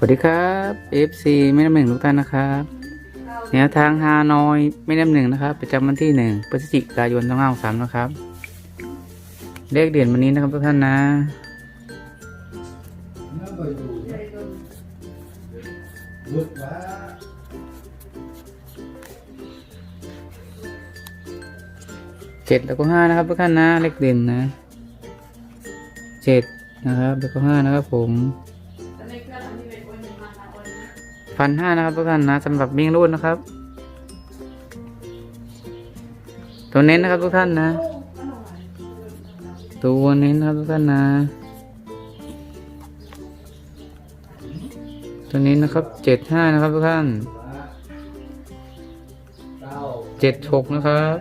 สวัสดีครับ FC ไม่น้ำหนึ่งทุกท่านนะครับแนวทางฮานอยไม่น้ำหนึ่งนะครับ ประจำวันที่หนึ่งพฤศจิกายน2 5 6 3นะครับ เลขเด่นวันนี้นะครับทุกท่านนะ เจ็ดแล้วก็ห้านะครับทุกท่านนะ เลขเด่นนะ เจ็ดนะครับ แล้วก็ห้านะครับผม พันห้านะครับทุกท่านนะสำหรับวิ่งรูดนะครับ ตัวเน้นนะครับทุกท่านนะ ตัวเน้นนะครับทุกท่านนะ ตัวนี้นะครับเจ็ดห้านะครับทุกท่านเจ็ดหกนะครับ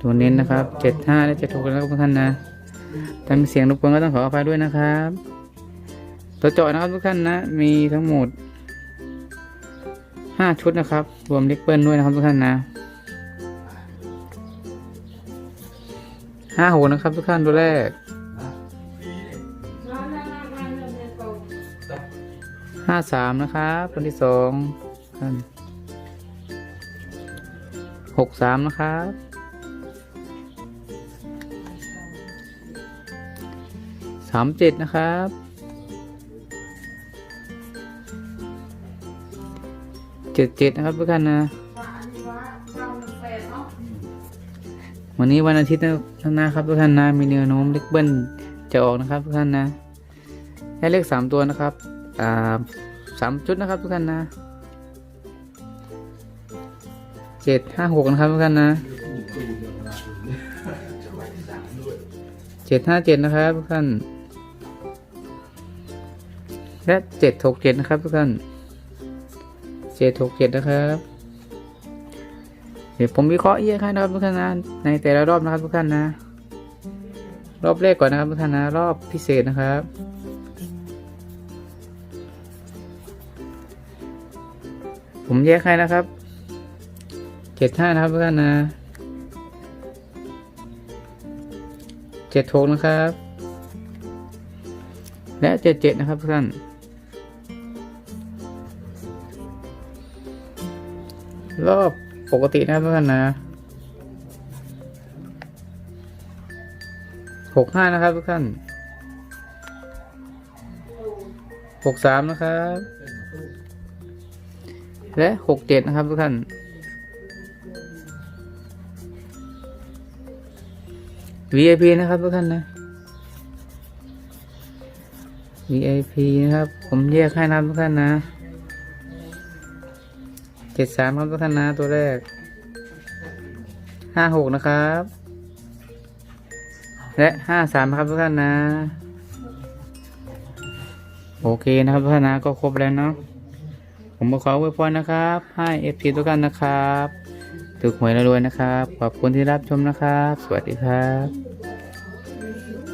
ตัวเน้นนะครับเจ็ดห้าและเจ็ดหกนะครับทุกท่านนะถ้ามีเสียงรบกวนก็ต้องขออภัยด้วยนะครับ ตัวเจาะนะครับทุกท่านนะ มีทั้งหมดห้าชุดนะครับ รวมเล็กเปิ้ลด้วยนะครับทุกท่านนะห้าหกนะครับทุกท่านตัวแรกห้าสามนะครับตัวที่สองท่านหกสามนะครับสามเจ็ดนะครับ เจ็ดเจ็ดนะครับทุกท่านนะวันนี้วันอาทิตย์นะท่านนะครับทุกท่านนะมีแนวโน้มเลขเบิ้ลจะออกนะครับทุกท่านนะให้เลขสามตัวนะครับอ่าสามชุดนะครับทุกท่านนะเจ็ดห้าหกนะครับทุกท่านนะเจ็ดห้าเจ็ดนะครับทุกท่านและเจ็ดหกเจ็ดนะครับทุกท่าน เจ็ดหกเจ็ดนะครับ เดี๋ยวผมวิเคราะห์แยกให้นะครับทุกท่านนะในแต่ละรอบนะครับทุกท่านนะ รอบแรกก่อนนะครับทุกท่านนะรอบพิเศษนะครับผมแยกให้นะครับเจ็ดห้านะครับทุกท่านนะเจ็ดหกนะครับ และเจ็ดเจ็ดนะครับทุกท่าน รอบปกตินะครับทุกท่านนะหกห้านะครับทุกท่านหกสามนะครับ และหกเจ็ดนะครับทุกท่าน VIP นะครับทุกท่านนะ VIP นะครับ ผมแยกให้นะทุกท่านนะ เจ็ดสามครับท่านนะตัวแรกห้าหกนะครับ และห้าสามครับทุกท่านนะ โอเคนะครับทุกท่านนะก็ครบแล้วเนาะผมขออวยพรนะครับ ให้เอฟซีทุกท่านนะครับ ถูกหวยรวยนะครับ ขอบคุณที่รับชมนะครับ สวัสดีครับ